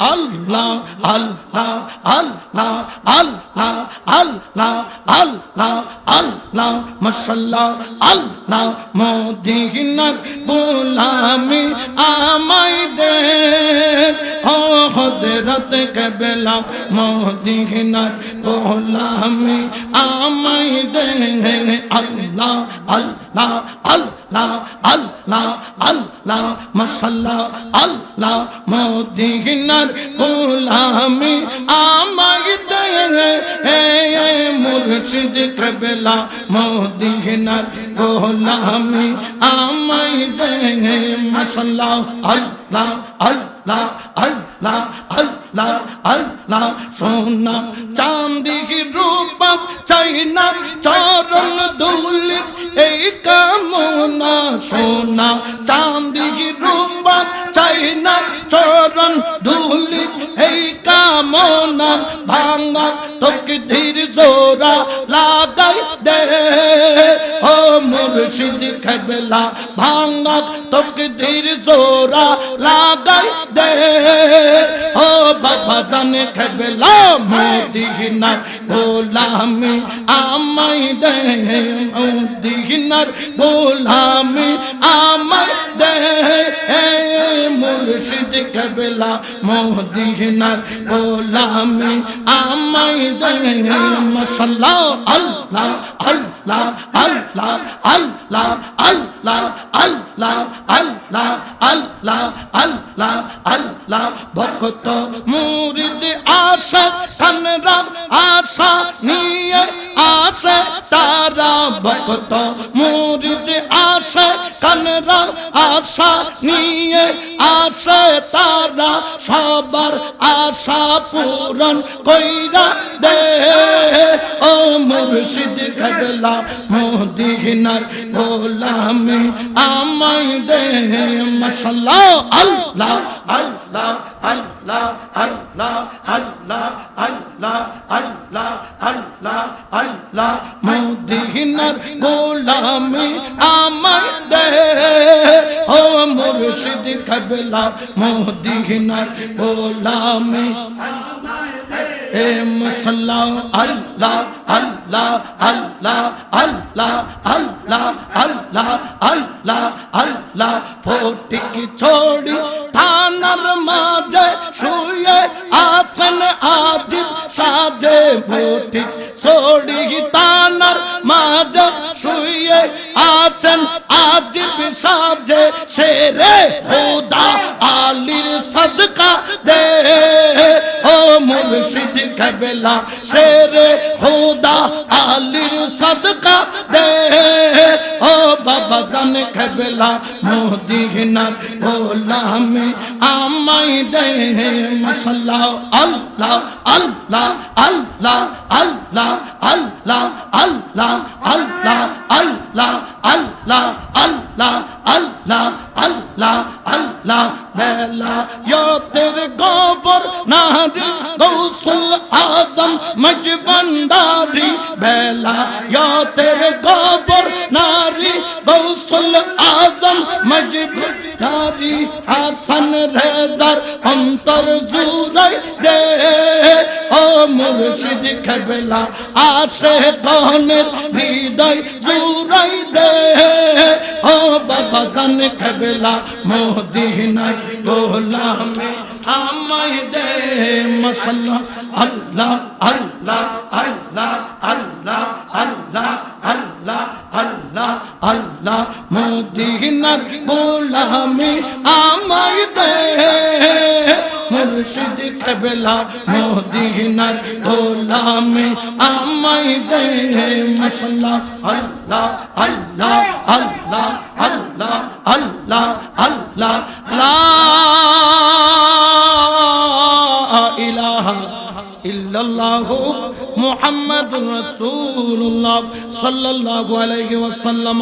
আল্লাহ আল্লাহ আল্লাহ আল্লাহ আল্লাহ আল্লাহ আল্লাহ মশাল্লাহ আল্লাহ, মদিনার গোলামি আমায় দে। ও হজরত কবেলা, মদিনার গোলামি আমায় দে। আল্লাহ আল্লাহ আল্লাহ আল্লাহ আল্লাহ মশাল্লাহ আল্লাহ মদিনার গোলামি আমায় দে মুর্শিদ কবেলা মদিনার গোলামি আমায় দে মশাল্লাহ আল্লাহ আল্লাহ আল্লাহ আল্লাহ আল্লাহ। সোনা চাঁদি রূপ চাই না, চরণ দুল এই কামনা। সোনা চাঁদি রূপ চাই চরণ দুল এই কামনা ভাঙা, তোকে ধীর জোরা লাগাই দে। ও মুর্শিদ খেবলা ভাঙা, তোকে ধীর জোরা লাগাই দে। ও বাবা জানে খেবলা, মদিনার গোলামি আমাই দে। মদিনার গোলামি আমাই দে। মুর্শিদ মোদিনার গোলামে আমায় দে মশাল্লাহ আল্লাহ আল্লাহ আল্লাহ আল্লাহ আল্লাহ। আল্লাহ আল্লাহ আল্লাহ আল্লাহ আল্লাহ ভক্ত মুরিদ আশা, কানরা আশা নিয়ে আসে তারা। ভক্ত মুরিদ আশা, কানরা আশা নিয়ে আসে তারা। সবার আশা পূরণ কইরা দে। ও মুর্শিদ খেবলা মোদিনার গোলামি আমায় দে মশাল্লাহ আল্লাহ আল্লাহ আল্লাহ আল্লাহ আল্লাহ আল্লাহ আল্লাহ আল্লাহ আল্লাহ। মোদিনার গোলামি আমায় দে, ও মুর্শিদ খেবলা মোদিনার গোলামি এ মশাল্লাহ, আল্লাহ আল্লাহ আল্লাহ আল্লাহ আল্লাহ আল্লাহ আল্লাহ আল্লাহ। ফটিক ছড়ি থানার মাঝে শুয়ে আছেন আজ সাজে ফটিক ছড়ি থানার মাঝে শুয়ে আছেন আজ সাজে শেরে খোদা আলীর সদকা দে। মুর্শিদ কবেলা শেরে খোদা আলীর সদকা দে ও বাবা জান কবেলা মোদিনার গোলামে আমায় দে মশাল্লাহ আল্লাহ আল্লাহ আল্লাহ আল্লাহ আল্লাহ আল্লাহ আল্লাহ আল্লাহ আল্লাহ আল্লাহ আল্লাহ আল্লাহ আল্লাহ বেলা ইয়তের গোবর নারী गौसुल आजम मज भंडारी भैला या तेरे गोबर नारी गौसुल आजम मज भंडारी हसन रेजर अंतर जूर दे ও মুর্শিদ খেবেলা আসে ধনের হৃদয় জুরাই দে ও বাবা জান খেবলা মোদিনায় গোলামে আমায় দে মশাল্লাহ আল্লাহ আল্লাহ আল্লাহ আল্লাহ আল্লাহ আল্লাহ আল্লাহ আল্লাহ মোদিনার গোলামে আমায় দে। কবলা মোদিনার গোলামে আমায় দে মশাল্লাহ আল্লাহ আল্লাহ আল্লাহ আল্লাহ আল্লাহ আল্লাহ লা ইলাহা ইল্লাল্লাহু মুহাম্মাদুর রাসূলুল্লাহ সাল্লাল্লাহু আলাইহি ওয়াসাল্লাম